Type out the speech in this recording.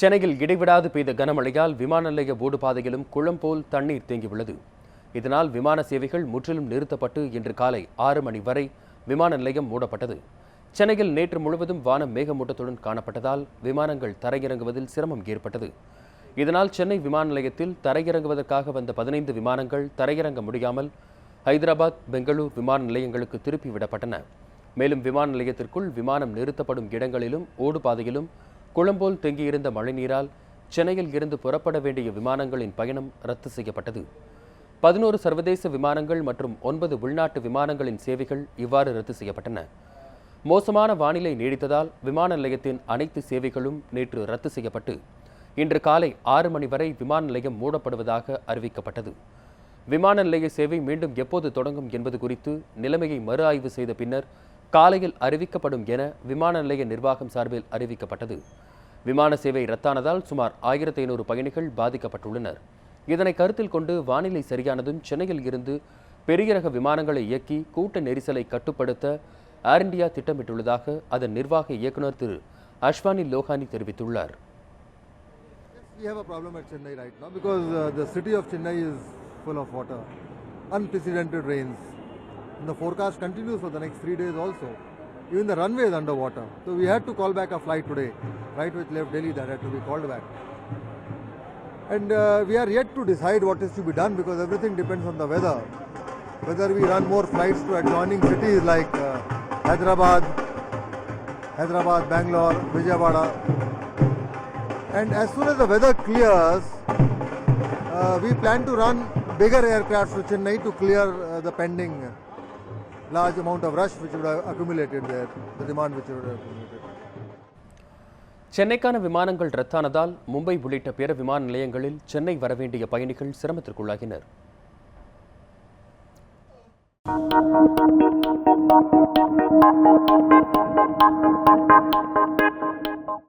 சென்னையில் இடைவிடாது பெய்த கனமழையால் விமான நிலைய ஓடுபாதையிலும் குளம் போல் தண்ணீர் தேங்கியுள்ளது. இதனால் விமான சேவைகள் முற்றிலும் நிறுத்தப்பட்டு இன்று காலை ஆறு மணி வரை விமான நிலையம் மூடப்பட்டது. சென்னையில் நேற்று முழுவதும் வானம் மேகமூட்டத்துடன் காணப்பட்டதால் விமானங்கள் தரையிறங்குவதில் சிரமம் ஏற்பட்டது. இதனால் சென்னை விமான நிலையத்தில் தரையிறங்குவதற்காக வந்த பதினைந்து விமானங்கள் தரையிறங்க முடியாமல் ஹைதராபாத் பெங்களூர் விமான நிலையங்களுக்கு திருப்பி விடப்பட்டன. மேலும் விமான நிலையத்திற்குள் விமானம் நிறுத்தப்படும் இடங்களிலும் ஓடுபாதையிலும் குளம்போல் தேங்கியிருந்த மழைநீரால் சென்னையில் இருந்து புறப்பட வேண்டிய விமானங்களின் பயணம் ரத்து செய்யப்பட்டது. பதினோரு சர்வதேச விமானங்கள் மற்றும் ஒன்பது உள்நாட்டு விமானங்களின் சேவைகள் இவ்வாறு ரத்து செய்யப்பட்டன. மோசமான வானிலை நீடித்ததால் விமான நிலையத்தின் அனைத்து சேவைகளும் நேற்று ரத்து செய்யப்பட்டு இன்று காலை ஆறு மணி வரை விமான நிலையம் மூடப்படுவதாக அறிவிக்கப்பட்டது. விமான நிலைய சேவை மீண்டும் எப்போது தொடங்கும் என்பது குறித்து நிலைமையை மறு ஆய்வு செய்த பின்னர் காலையில் அறிவிக்கப்படும் என விமான நிலைய நிர்வாகம் சார்பில் அறிவிக்கப்பட்டது விமான சேவை ரத்தானதால் சுமார் ஆயிரத்தி ஐநூறு பயணிகள் பாதிக்கப்பட்டுள்ளனர் இதனை கருத்தில் கொண்டு வானிலை சரியானதும் சென்னையில் இருந்து பெரிய ரக விமானங்களை இயக்கி கூட்ட நெரிசலை கட்டுப்படுத்த ஏர் இந்தியா திட்டமிட்டுள்ளதாக அதன் நிர்வாக இயக்குனர் திரு அஷ்வானி லோகானி தெரிவித்துள்ளார் We have a problem at Chennai right now because uh, the city of Chennai is full of water. Unprecedented rains. And the forecast continues for the next three days also. Even the runway is underwater. So we had to call back a flight today. Right which left Delhi that had to be called back. And uh, we are yet to decide what is to be done because everything depends on the weather. Whether we run more flights to adjoining cities like uh, Hyderabad, Hyderabad, Bangalore, Vijayawada, and as soon as the weather clears, uh, we plan to run bigger aircraft to Chennai to clear uh, the pending large amount of rush which would have accumulated there, the demand which would have accumulated. சென்னைக்கான விமானங்கள் ரத்தானதால் மும்பை உள்ளிட்ட பிற விமான நிலையங்களில் சென்னை வரவேண்டிய பயணிகள் சிரமத்திற்குள்ளாகினர்